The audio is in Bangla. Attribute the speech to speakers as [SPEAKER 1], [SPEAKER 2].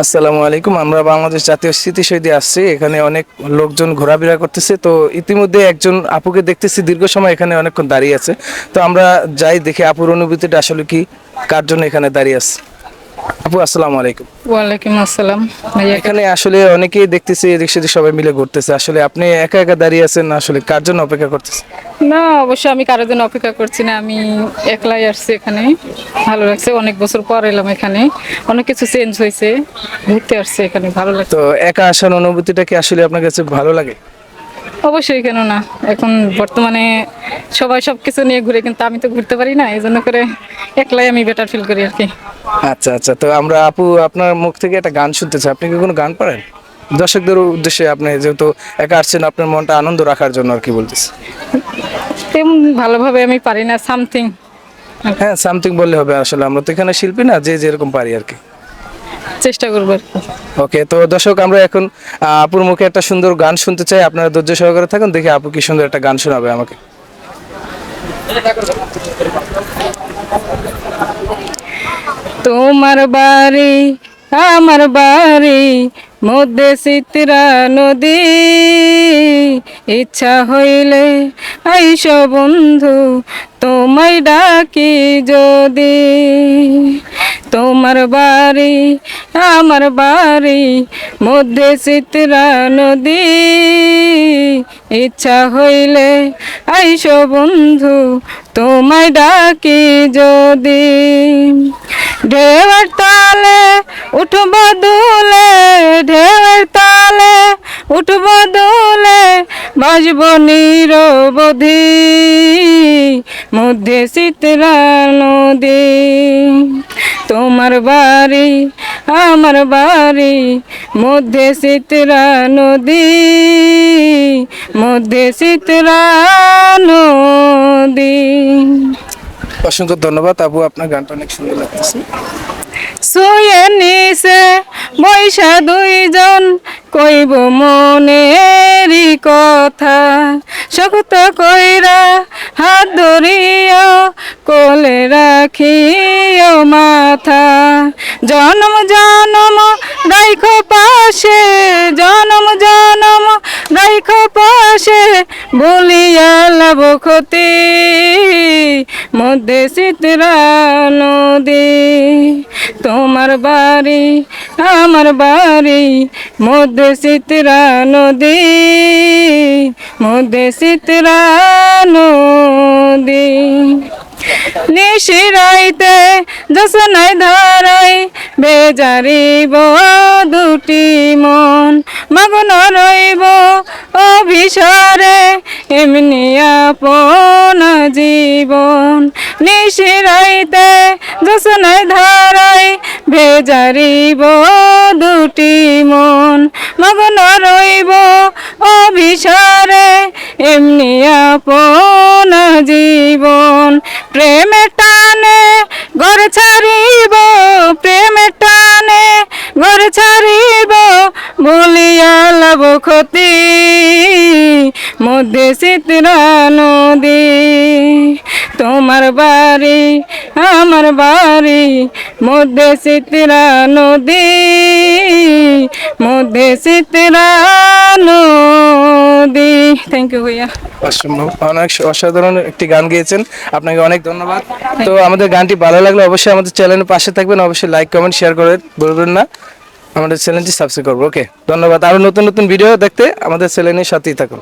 [SPEAKER 1] আসসালামু আলাইকুম। আমরা বাংলাদেশ জাতীয় স্মৃতিসৌধে আসছি এখানে অনেক লোকজন ঘোরাফেরা করতেছে। তো ইতিমধ্যে একজন আপুকে দেখতেছি, দীর্ঘ সময় এখানে অনেকক্ষণ দাঁড়িয়ে আছে। তো আমরা যাই দেখি আপুর অনুভূতিটা আসলে কি, কার জন্য এখানে দাঁড়িয়ে আছে। আপু আসসালামু আলাইকুম।
[SPEAKER 2] ওয়ালাইকুম আসসালাম।
[SPEAKER 1] এখানে আসলে অনেকেই দেখতেছি এদিক সেদিক সবাই মিলে ঘুরতেছে। আসলে আপনি একা একা দাঁড়িয়ে আছেন না আসলে কার জন্য অপেক্ষা করতেছেন?
[SPEAKER 2] না অবশ্য আমি কারোর জন্য অপেক্ষা করছি না। আমি একলাই আসছি এখানে। ভালো লাগছে অনেক বছর পর এলাম এখানে। অনেক কিছু চেঞ্জ হয়েছে ঘুরতে আসছে এখানে ভালো লাগছে।
[SPEAKER 1] তো একা আসার অনুভূতিটা কি আসলে আপনার কাছে ভালো লাগে?
[SPEAKER 2] অবশ্যই কেন না এখন বর্তমানে সবাই সব কিছু নিয়ে ঘুরে কিন্তু আমি তো ঘুরতে পারি না এই জন্য করে একলাই আমি বেটার ফিল করি আর কি।
[SPEAKER 1] আচ্ছা আচ্ছা তো আমরা আপু আপনার মুখ থেকে একটা গান শুনতে চাই আপনি কি কোনো গান পারেন? দর্শকদের উদ্দেশ্যে আপনি যেহেতু একা আসছেন আপনার মনটা আনন্দ রাখার জন্য আর কি বলতেছি।
[SPEAKER 2] তেমন ভালোভাবে আমি পারি না সামথিং
[SPEAKER 1] হ্যাঁ সামথিং বললে হবে আসলে আমরা তো এখানে শিল্পী না যে যেরকম পারি আর কি।
[SPEAKER 2] চেষ্টা করব
[SPEAKER 1] ওকে তো দর্শক আমরা এখন আপুর মুখে একটা সুন্দর গান শুনতে চাই। আপনারা ধৈর্য সহকারে থাকুন দেখি আপু কি সুন্দর একটা গান শোনাবে আমাকে।
[SPEAKER 2] তোমার বাড়ি আমার বাড়ি মধ্যে চিত্রা নদী। ইচ্ছা হইলে আইস বন্ধু তোমায় ডাকি যদি। তোমার বাড়ি, আমার বাড়ি, মধ্যে চিত্রা নদী। ইচ্ছা হইলে আইস বন্ধু, তোমায় ডাকি যদি। ঢেউয়ের তালে উঠব দুলে, ঢেউয়ের তালে উঠব দুলে, বাজব নিরবধি। মধ্যে চিত্রা নদী। তোমার বাড়ি আমার বাড়ি মধ্যে চিত্রা নদী মধ্যে চিত্রা নদী।
[SPEAKER 1] অসংখ্য ধন্যবাদ আবু আপনার গানটা অনেক সুন্দর লাগতেছে।
[SPEAKER 2] শুয়ে নিছে বৈশা দুইজন কইব মনেরই কথা। শক্ত কইরা হাত ধরিয়া কোলে রাখিও মাথা। জনম জনম রাইখ পাশে। জনম জনম রাইখ পাশে। বলিয়া লাভ ক্ষতি। মধ্যে চিত্রা নদী তোমার বাড়ি, আমার বাড়ি। মধ্যে চিত্রা নদী মধ্যে চিত্রা নদী নিশিরাইতে যশনাই ধারাই বেজারিব দুটি মন, মগ্ন রইব অভিসরে এমনি আপন জীবন। নিশিরাইতে যশনাই ধারাই বেজারিব দুটি মন, মগ্ন রইব অভিসরে এমনি আপন জীবন। প্রেমে টানে ঘর ক্ষতি, মধ্যে চিত্রা নদী। তোমার বাড়ি, আমার বাড়ি, মধ্যে চিত্রা নদী, মধ্যে চিত্রা নদী। থ্যাংক ইউ ভাইয়া।
[SPEAKER 1] অনেক অসাধারণ একটি গান গেয়েছেন। আপনাকে অনেক ধন্যবাদ। তো আমাদের গানটি ভালো লাগলে অবশ্যই আমাদের চ্যানেলের পাশে থাকবেন, অবশ্যই লাইক কমেন্ট শেয়ার করে বলবেন না। আমাদের চ্যানেলটি সাবস্ক্রাইব করব ওকে ধন্যবাদ। আরও নতুন নতুন ভিডিও দেখতে আমাদের চ্যানেলের সাথেই থাকুন।